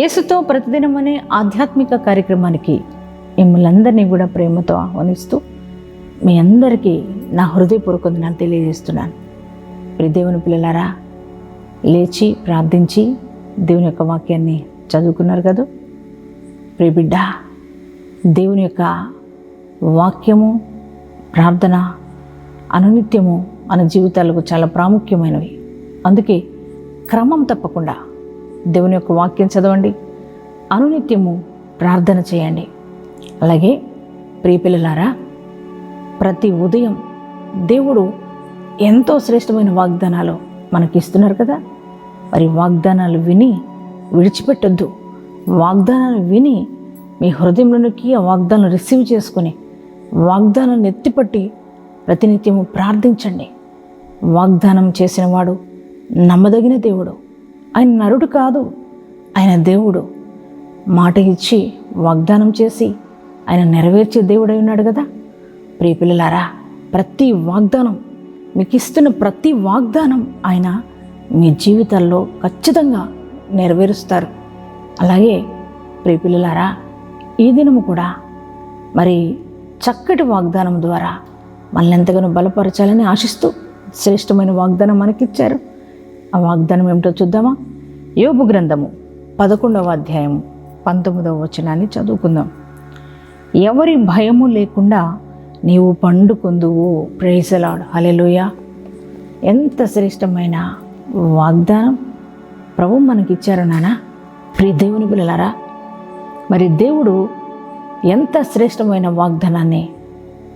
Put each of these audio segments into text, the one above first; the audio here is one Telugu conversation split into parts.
యేసుతో ప్రతిదినం అనే ఆధ్యాత్మిక కార్యక్రమానికి మిమ్మల్ని అందరినీ కూడా ప్రేమతో ఆహ్వానిస్తూ మీ అందరికీ నా హృదయపూర్వక నేను తెలియజేస్తున్నాను. ప్రియ దేవుని పిల్లలారా లేచి ప్రార్థించి దేవుని యొక్క వాక్యాన్ని చదువుకున్నారు కదా? ప్రియ బిడ్డ దేవుని యొక్క వాక్యము ప్రార్థన అనునిత్యము మన జీవితాలకు చాలా ప్రాముఖ్యమైనవి. అందుకే క్రమం తప్పకుండా దేవుని యొక్క వాక్యం చదవండి. అనునిత్యము ప్రార్థన చేయండి. అలాగే ప్రియపిల్లలారా ప్రతి ఉదయం దేవుడు ఎంతో శ్రేష్టమైన వాగ్దానాలు మనకి ఇస్తున్నారు కదా. మరి వాగ్దానాలు విని విడిచిపెట్టొద్దు. వాగ్దానాలు విని మీ హృదయంలోనికి ఆ వాగ్దానం రిసీవ్ చేసుకొని వాగ్దానాన్ని ఎత్తిపట్టి ప్రతినిత్యము ప్రార్థించండి. వాగ్దానం చేసినవాడు నమ్మదగిన దేవుడు. ఆయన నరుడు కాదు. ఆయన దేవుడు. మాట ఇచ్చి వాగ్దానం చేసి ఆయన నెరవేర్చే దేవుడై ఉన్నాడు కదా. ప్రియపిల్లలారా ప్రతి వాగ్దానం మీకు ఇస్తున్న ప్రతి వాగ్దానం ఆయన మీ జీవితాల్లో ఖచ్చితంగా నెరవేరుస్తారు. అలాగే ప్రియపిల్లలారా ఈ దినము కూడా మరి చక్కటి వాగ్దానం ద్వారా మనల్ని ఎంతగానో బలపరచాలని ఆశిస్తూ శ్రేష్టమైన వాగ్దానం మనకిచ్చారు. ఆ వాగ్దానం ఏమిటో చూద్దామా? యోబు గ్రంథము పదకొండవ అధ్యాయం పంతొమ్మిదవ వచనాన్ని చదువుకుందాం. ఎవరి భయము లేకుండా నీవు పండుకొందువు ప్రేసలాడు హలెలుయ ఎంత శ్రేష్టమైన వాగ్దానం ప్రభు మనకిచ్చారు నానా? ప్రియ దేవుని పిల్లలారా మరి దేవుడు ఎంత శ్రేష్టమైన వాగ్దానాన్ని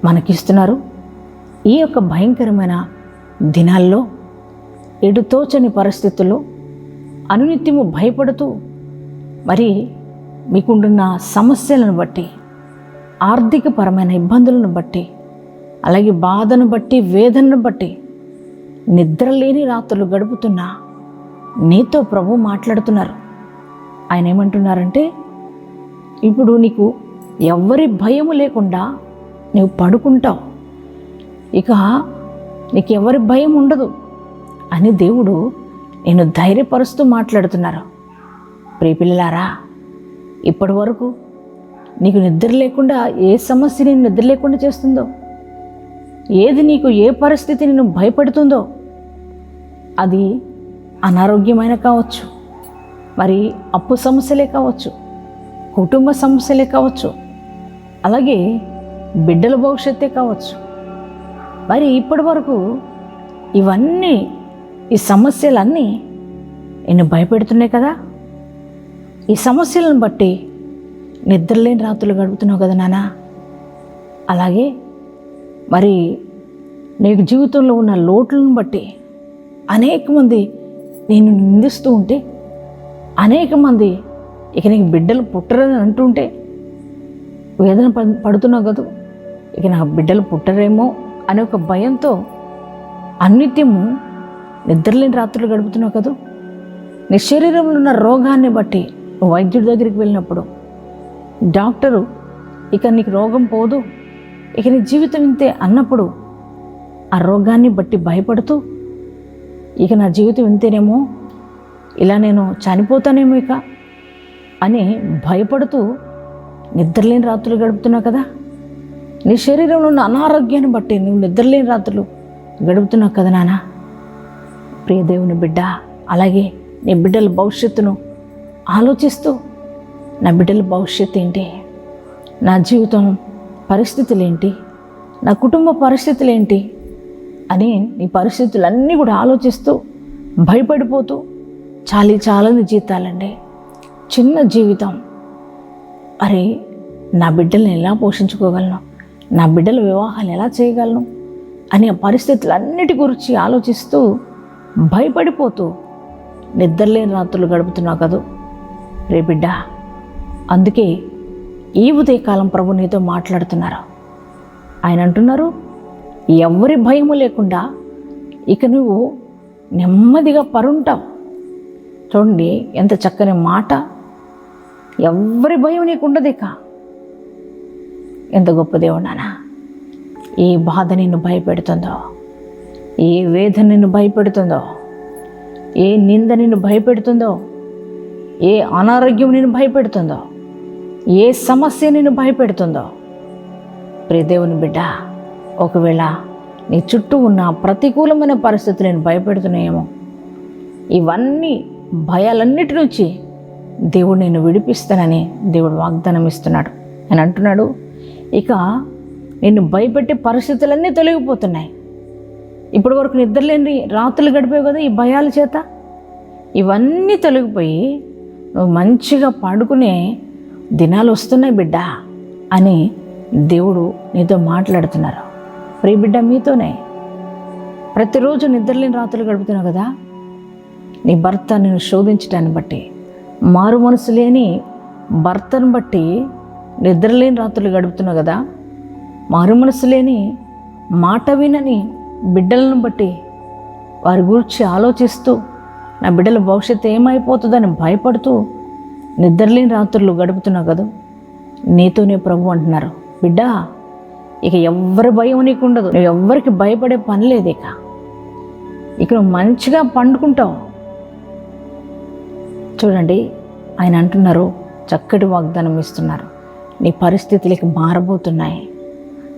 మనకిస్తున్నారు? ఈ యొక్క భయంకరమైన దినాల్లో ఎడుతోచని పరిస్థితుల్లో అనునిత్యము భయపడుతూ మరి మీకుండున్న సమస్యలను బట్టి ఆర్థికపరమైన ఇబ్బందులను బట్టి అలాగే బాధను బట్టి వేదనను బట్టి నిద్రలేని రాత్రులు గడుపుతున్నా నీతో ప్రభు మాట్లాడుతున్నారు. ఆయన ఏమంటున్నారంటే ఇప్పుడు నీకు ఎవ్వరి భయము లేకుండా నువ్వు పడుకుంటావు. ఇక నీకు ఎవరి భయం ఉండదు. అని దేవుడు నేను ధైర్యపరుస్తూ మాట్లాడుతున్నారు. ప్రియపిల్లలారా ఇప్పటి వరకు నీకు నిద్ర లేకుండా ఏ సమస్య నేను నిద్ర లేకుండా చేస్తుందో ఏది నీకు ఏ పరిస్థితి నిన్ను భయపెడుతుందో అది అనారోగ్యమైన కావచ్చు మరి అప్పు సమస్యలే కావచ్చు కుటుంబ సమస్యలే కావచ్చు అలాగే బిడ్డల భవిష్యత్తే కావచ్చు. మరి ఇప్పటి వరకు ఇవన్నీ ఈ సమస్యలన్నీ నిన్ను భయపెడుతున్నాయి కదా? ఈ సమస్యలను బట్టి నిద్రలేని రాత్రులు గడుపుతున్నావు కదా నానా? అలాగే మరి నీకు జీవితంలో ఉన్న లోట్లను బట్టి అనేక మంది నేను నిందిస్తూ ఉంటే అనేక మంది ఇక నీకు బిడ్డలు పుట్టరని అంటుంటే వేదన పడుతున్నావు కదా? ఇక నాకు బిడ్డలు పుట్టరేమో అనే ఒక భయంతో అన్నిత్యము నిద్రలేని రాత్రులు గడుపుతున్నావు కదా? నీ శరీరంలో ఉన్న రోగాన్ని బట్టి వైద్యుడి దగ్గరికి వెళ్ళినప్పుడు డాక్టరు ఇక నీకు రోగం పోదు. ఇక నీ జీవితం ఇంతే అన్నప్పుడు ఆ రోగాన్ని బట్టి భయపడుతూ ఇక నా జీవితం ఇంతేనేమో. ఇలా నేను చనిపోతానేమో ఇక అని భయపడుతూ నిద్రలేని రాత్రులు గడుపుతున్నావు కదా? నీ శరీరంలో ఉన్న అనారోగ్యాన్ని బట్టి నువ్వు నిద్రలేని రాత్రులు గడుపుతున్నావు కదా నాన్న ప్రియ దేవుని బిడ్డ అలాగే నీ బిడ్డల భవిష్యత్తును ఆలోచిస్తూ నా బిడ్డల భవిష్యత్తు ఏంటి? నా జీవితం పరిస్థితులు ఏంటి నా కుటుంబ పరిస్థితులు ఏంటి అని నీ పరిస్థితులన్నీ కూడా ఆలోచిస్తూ భయపడిపోతూ చాలీ చాలని జీతాలండి చిన్న జీవితం. అరే నా బిడ్డల్ని ఎలా పోషించుకోగలను? నా బిడ్డల వివాహాలు ఎలా చేయగలను? అనే పరిస్థితులన్నిటి గురించి ఆలోచిస్తూ భయపడిపోతూ నిద్రలేని రాత్రులు గడుపుతున్నావు కదూ? రే బిడ్డ అందుకే ఈ ఉదయకాలం ప్రభు నీతో మాట్లాడుతున్నారు. ఆయన అంటున్నారు ఎవరి భయము లేకుండా ఇక నువ్వు నెమ్మదిగా పరుంటావు. చూడండి ఎంత చక్కని మాట. ఎవరి భయం నీకు ఉండదు ఇక. ఎంత గొప్ప దేవుడానా ఏ బాధ నిన్ను భయపెడుతుందో. ఏ వేదన నిన్ను భయపెడుతుందో? ఏ నింద నిన్ను భయపెడుతుందో? ఏ అనారోగ్యం నేను భయపెడుతుందో? ఏ సమస్య నేను భయపెడుతుందో? ప్రియదేవుని బిడ్డ ఒకవేళ నీ చుట్టూ ఉన్న ప్రతికూలమైన పరిస్థితులు నేను భయపెడుతున్నాయేమో ఇవన్నీ భయాలన్నిటి నుంచి దేవుడు నేను విడిపిస్తానని దేవుడు వాగ్దానం ఇస్తున్నాడు. అని అంటున్నాడు. ఇక నిన్ను భయపెట్టే పరిస్థితులన్నీ తొలగిపోతున్నాయి. ఇప్పటి వరకు నిద్రలేని రాత్రులు గడిపావు కదా ఈ భయాల చేత? ఇవన్నీ తొలగిపోయి నువ్వు మంచిగా పడుకునే దినాలు వస్తున్నాయి బిడ్డ అని దేవుడు నీతో మాట్లాడుతున్నారు. ప్రియ బిడ్డ మీతోనే ప్రతిరోజు నిద్రలేని రాత్రులు గడుపుతున్నావు కదా? నీ భర్త నేను శోధించటాన్ని బట్టి మారు మనసు లేని భర్తను బట్టి నిద్రలేని రాత్రులు గడుపుతున్నావు కదా? మారు మనసు లేని మాట వినని బిడ్డలను బట్టి వారి గురించి ఆలోచిస్తూ నా బిడ్డల భవిష్యత్తు ఏమైపోతుందని భయపడుతూ నిద్రలేని రాత్రులు గడుపుతున్నావు కదా. నీతోనే ప్రభు అంటున్నారు బిడ్డ ఇక ఎవ్వరి భయం నీకు ఉండదు నువ్వు ఎవ్వరికి భయపడే పని లేదు ఇక. ఇక నువ్వు మంచిగా పండుకుంటావు. చూడండి ఆయన అంటున్నారు చక్కటి వాగ్దానం ఇస్తున్నారు. నీ పరిస్థితులకి మారబోతున్నాయి.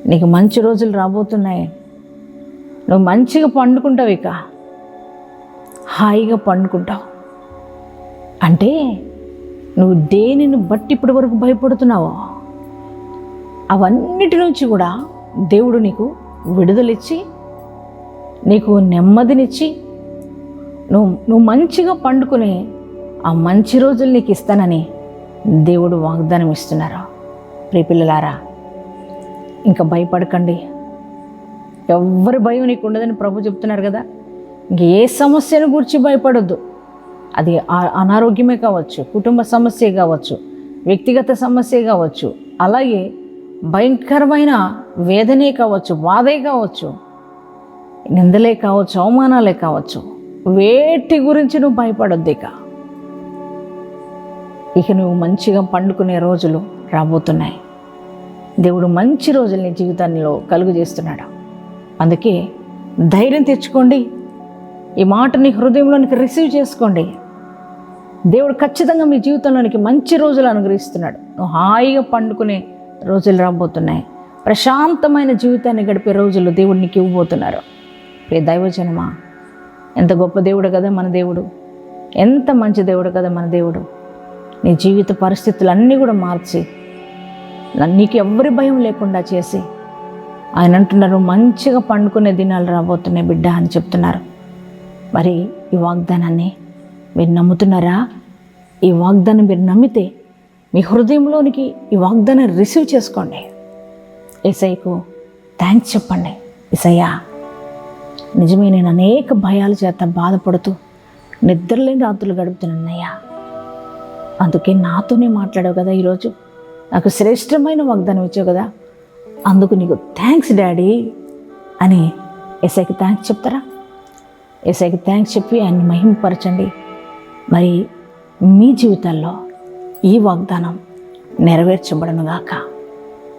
నీకు మంచి రోజులు రాబోతున్నాయి. నువ్వు మంచిగా పండుకుంటావు ఇక. హాయిగా పండుకుంటావు. అంటే నువ్వు దేనిని బట్టి ఇప్పటి వరకు భయపడుతున్నావో అవన్నిటి నుంచి కూడా దేవుడు నీకు విడుదలిచ్చి నీకు నెమ్మదినిచ్చి నువ్వు నువ్వు మంచిగా పండుకునే ఆ మంచి రోజులు నీకు ఇస్తానని దేవుడు వాగ్దానం ఇస్తున్నారు ప్రియపిల్లలారా ఇంకా భయపడకండి. ఎవ్వరి భయం నీకు ఉండదని ప్రభు చెప్తున్నారు కదా. ఇంక ఏ సమస్యను గురించి భయపడొద్దు. అది అనారోగ్యమే కావచ్చు కుటుంబ సమస్య కావచ్చు వ్యక్తిగత సమస్య కావచ్చు అలాగే భయంకరమైన వేదనే కావచ్చు బాధే కావచ్చు నిందలే కావచ్చు అవమానాలే కావచ్చు వేటి గురించి నువ్వు భయపడొద్దు ఇక. ఇక నువ్వు మంచిగా పండుకునే రోజులు రాబోతున్నాయి. దేవుడు మంచి రోజులు నీ జీవితంలో కలుగు చేస్తున్నాడు. అందుకే ధైర్యం తెచ్చుకోండి ఈ మాట నీ హృదయంలోనికి రిసీవ్ చేసుకోండి. దేవుడు ఖచ్చితంగా మీ జీవితంలోనికి మంచి రోజులు అనుగ్రహిస్తున్నాడు. నువ్వు హాయిగా పండుకునే రోజులు రాబోతున్నాయి. ప్రశాంతమైన జీవితాన్ని గడిపే రోజులు దేవుడు నీకు ఇవ్వబోతున్నారు. ప్రియ దైవజనమా ఎంత గొప్ప దేవుడు కదా మన దేవుడు. ఎంత మంచి దేవుడు కదా మన దేవుడు. నీ జీవిత పరిస్థితులన్నీ కూడా మార్చి నీకు ఎవరి భయం లేకుండా చేసి ఆయన అంటున్నారు మంచిగా పండుకునే దినాలు రాబోతున్నాయి బిడ్డ అని చెప్తున్నారు. మరి ఈ వాగ్దానాన్ని మీరు నమ్ముతున్నారా? ఈ వాగ్దానం మీరు నమ్మితే మీ హృదయంలోనికి ఈ వాగ్దానం రిసీవ్ చేసుకోండి. ఏసైకు థ్యాంక్స్ చెప్పండి. ఇసయ్యా నిజమే నేను అనేక భయాల చేత బాధపడుతూ నిద్రలేని రాత్రులు గడుపుతున్నానయ్యా. అందుకే నాతోనే మాట్లాడావు కదా ఈరోజు. నాకు శ్రేష్టమైన వాగ్దానం ఇచ్చావు కదా. అందుకు నీకు థ్యాంక్స్ డాడీ అని ఎస్ఐకి థ్యాంక్స్ చెప్తారా? ఎస్ఐకి థ్యాంక్స్ చెప్పి ఆయన్ని మహిమపరచండి మరి మీ జీవితాల్లో ఈ వాగ్దానం నెరవేర్చబడనుగాక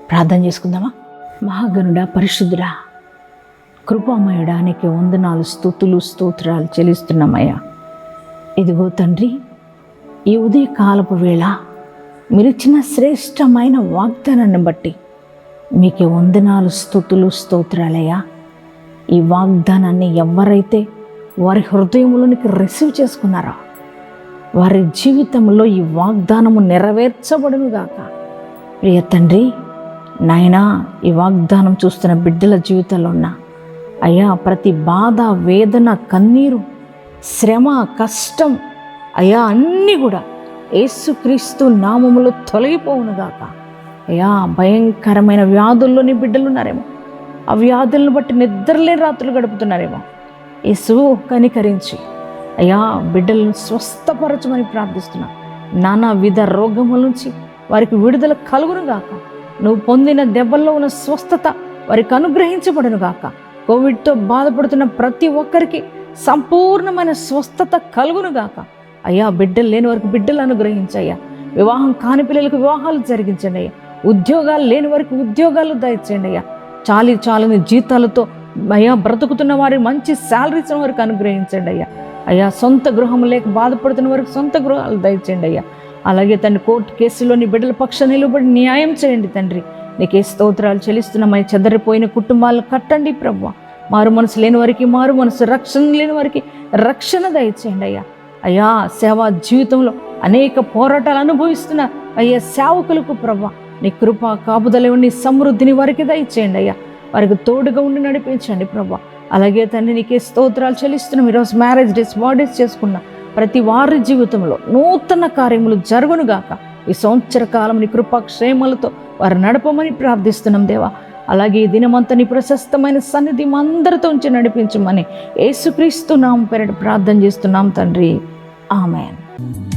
ప్రార్థన చేసుకుందామా? మహాగనుడా పరిశుద్ధుడా కృపామయుడా నీకు వందనాలు స్థుతులు స్తోత్రాలు చెల్లిస్తున్నామయ్యా. ఇదిగో తండ్రి ఈ ఉదయకాలపు వేళ మీరిచ్చిన శ్రేష్టమైన వాగ్దానాన్ని బట్టి మీకే వందనాలు స్థుతులు స్తోత్రాలయ్యా. ఈ వాగ్దానాన్ని ఎవరైతే వారి హృదయంలోనికి రిసీవ్ చేసుకున్నారో వారి జీవితంలో ఈ వాగ్దానము నెరవేర్చబడునుగాక. ప్రియ తండ్రి నాయనా ఈ వాగ్దానం చూస్తున్న బిడ్డల జీవితంలో ఉన్న అయ్యా ప్రతి బాధ వేదన కన్నీరు శ్రమ కష్టం అయ్యా అన్నీ కూడా యేసుక్రీస్తు నామములో తొలగిపోవునుగాక. అయ్యా భయంకరమైన వ్యాధుల్లోని బిడ్డలు ఉన్నారేమో ఆ వ్యాధులను బట్టి నిద్రలేని రాత్రులు గడుపుతున్నారేమో. యేసు కనికరించి అయ్యా బిడ్డలను స్వస్థపరచమని ప్రార్థిస్తున్నా. నానా విధ రోగముల నుంచి వారికి విడుదల కలుగును గాక. నువ్వు పొందిన దెబ్బల్లో ఉన్న స్వస్థత వారికి అనుగ్రహించబడును గాక. కోవిడ్తో బాధపడుతున్న ప్రతి ఒక్కరికి సంపూర్ణమైన స్వస్థత కలుగును గాక. అయ్యా బిడ్డలు లేని వారికి బిడ్డలు అనుగ్రహించయ్యా. వివాహం కాని పిల్లలకు వివాహాలు జరిగించండి అయ్యా. ఉద్యోగాలు లేని వారికి ఉద్యోగాలు దయచేయండి అయ్యా. చాలి చాలని జీతాలతో అయ్యా బ్రతుకుతున్న వారి మంచి శాలరీస్ వారికి అనుగ్రహించండి అయ్యా. అయ్యా సొంత గృహం లేక బాధపడుతున్న వారికి సొంత గృహాలు దయచేయండి అయ్యా. అలాగే తండ్రి కోర్టు కేసులోని బిడ్డల పక్ష నిలబడి న్యాయం చేయండి తండ్రి. నీకే స్తోత్రాలు చెల్లిస్తున్నామై చెదరిపోయిన కుటుంబాలను కట్టండి ప్రభు మారు మనసు లేని వారికి మారు మనసు రక్షణ లేని వారికి రక్షణ దయచేయండి అయ్యా. అయ్యా సేవా జీవితంలో అనేక పోరాటాలు అనుభవిస్తున్న అయ్యా సేవకులకు ప్రభా నీ కృప కాపుదల నీ సమృద్ధిని వారికి దయచేయండి అయ్యా. వారికి తోడుగా ఉండి నడిపించండి ప్రభా. అలాగే తండ్రి నీకే స్తోత్రాలు చెల్లిస్తున్నాం. ఈరోజు మ్యారేజ్ డేస్ బర్త్డేస్ చేసుకున్న ప్రతి వారి జీవితంలో నూతన కార్యములు జరుగునుగాక ఈ సంవత్సర కాలం నీ కృపాక్షేమలతో వారు నడపమని ప్రార్థిస్తున్నాం దేవా. అలాగే ఈ దినమంతా నీ ప్రశస్తమైన సన్నిధి మందరితో అందరితో ఉంచి నడిపించమని యేసుక్రీస్తు నామ పేరట ప్రార్థన చేస్తున్నాం తండ్రి. ఆమెన్.